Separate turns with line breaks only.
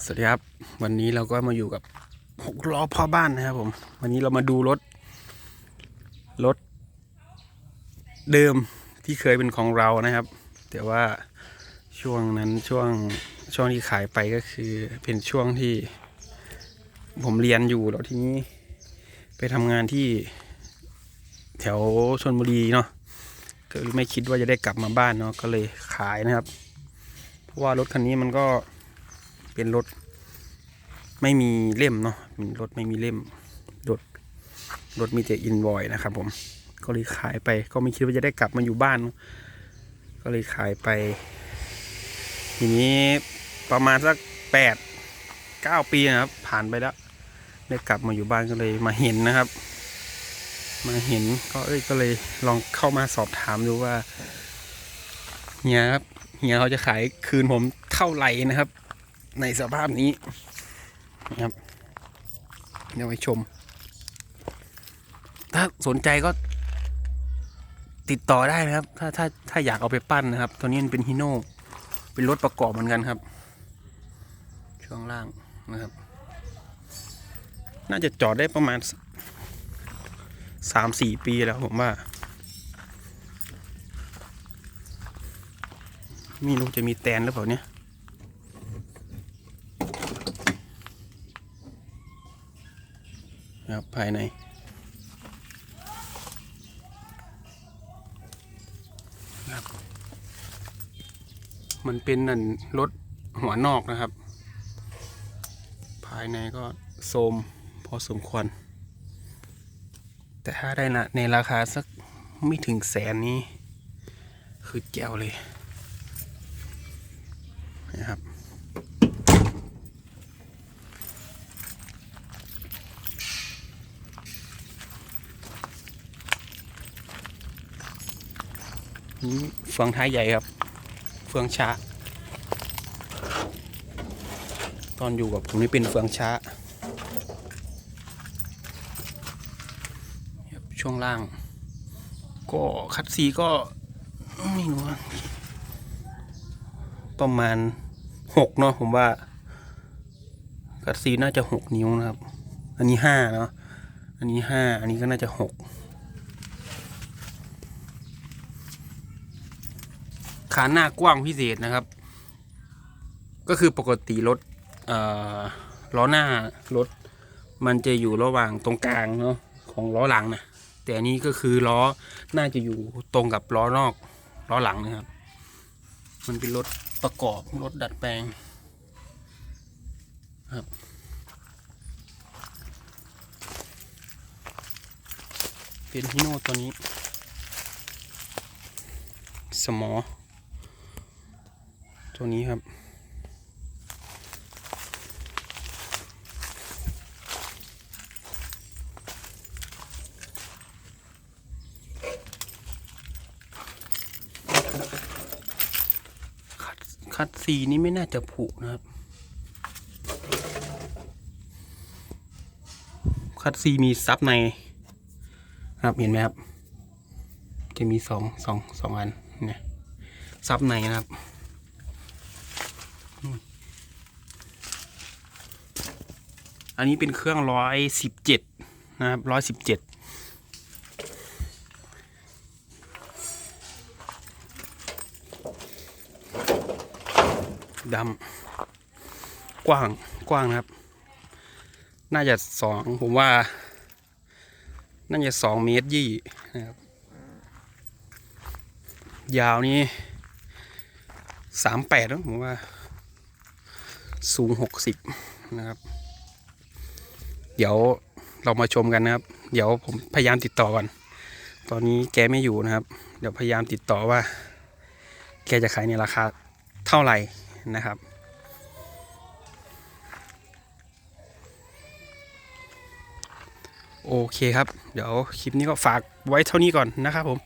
สวัสดีครับ วันนี้เราก็มาอยู่กับหกล้อพ่อบ้านนะครับผม วันนี้เรามาดูรถ รถ เดิมที่เคยเป็นของเรานะครับ แต่ว่าช่วงนั้นช่วงช่วงที่ขายไปก็คือเป็นช่วงที่ ผมเรียนอยู่แล้วทีนี้ ไปทำงานที่แถวชนบุรีเนาะก็ไม่คิดว่าจะได้กลับมาบ้านเนาะก็เลยขายนะครับ เพราะว่ารถคันนี้มันก็ เป็นรถ ไม่มีเล่มเนาะเป็นรถไม่มีเล่มรถรถมีแต่อินวอยนะครับผมก็เลยขายไป ก็ไม่คิดว่าจะได้กลับมาอยู่บ้าน ก็เลยขายไป ทีนี้ประมาณสักแปดเก้าปีนะครับ ผ่านไปแล้ว ได้กลับมาอยู่บ้านก็เลยมาเห็นนะครับ มาเห็นก็เอ้ยก็เลยลองเข้ามาสอบถามดูว่าเฮียครับเฮียเขาจะขายคืนผมเท่าไหร่นะครับ ในสภาพนี้นะครับเดี๋ยวไปชม ถ้าสนใจก็ติดต่อได้นะครับ ถ้าถ้าถ้าอยากเอาไปปั้นนะครับ ตัวนี้มันเป็นฮีโน่เป็นรถประกอบเหมือนกันครับ ช่วงล่างนะครับ น่าจะจอดได้ประมาณสามสี่ปีแล้วผมว่าไม่รู้จะมีแตนหรือเปล่าเนี่ย นะครับภายใน ครับ มันเป็นนั่นรถหัวนอกนะครับ ภายในก็โทมพอสมควร แต่ถ้าได้นะในราคาสักไม่ถึงแสนนี้ คือแก้วเลยนะครับ เฟืองท้ายใหญ่ครับ เฟืองช้า ตอนอยู่กับผมนี่เป็นเฟืองช้า ช่วงล่าง ก็คัดซีก็ไม่รู้ประมาณหกเนาะผมว่า คัดซีน่าจะหกนิ้วนะครับ อันนี้ห้าเนาะ อันนี้ห้าอันนี้ก็น่าจะหก ขาหน้ากว้างพิเศษนะครับ ก็คือปกติรถเอ่อล้อหน้ารถมันจะอยู่ระหว่างตรงกลางเนาะของล้อหลังนะแต่อันนี้ก็คือล้อน่าจะอยู่ตรงกับล้อนอกล้อหลังนะครับ มันเป็นรถประกอบรถดัดแปลงครับเป็นฮิโน่ตัวนี้ สมอ ตัวนี้ครับ คัดคัดสีนี้ไม่น่าจะผุนะครับ คัดซีมีซับในครับเห็นไหมครับ จะมีสองสองสองอันเนี่ยซับในนะครับ อันนี้เป็นเครื่องร้อยสิบเจ็ดนะครับร้อยสิบเจ็ดดำกว้างกว้างนะครับ น่าจะสองผมว่า น่าจะสองเมตรยี่นะครับ ยาวนี้สามแปดนะผมว่า สูงหกสิบนะครับ เดี๋ยวเรามาชมกันนะครับ เดี๋ยวผมพยายามติดต่อก่อน ตอนนี้แกไม่อยู่นะครับ เดี๋ยวพยายามติดต่อว่า แกจะขายในราคาเท่าไหร่นะครับโอเคครับ เดี๋ยวคลิปนี้ก็ฝากไว้เท่านี้ก่อนนะครับผม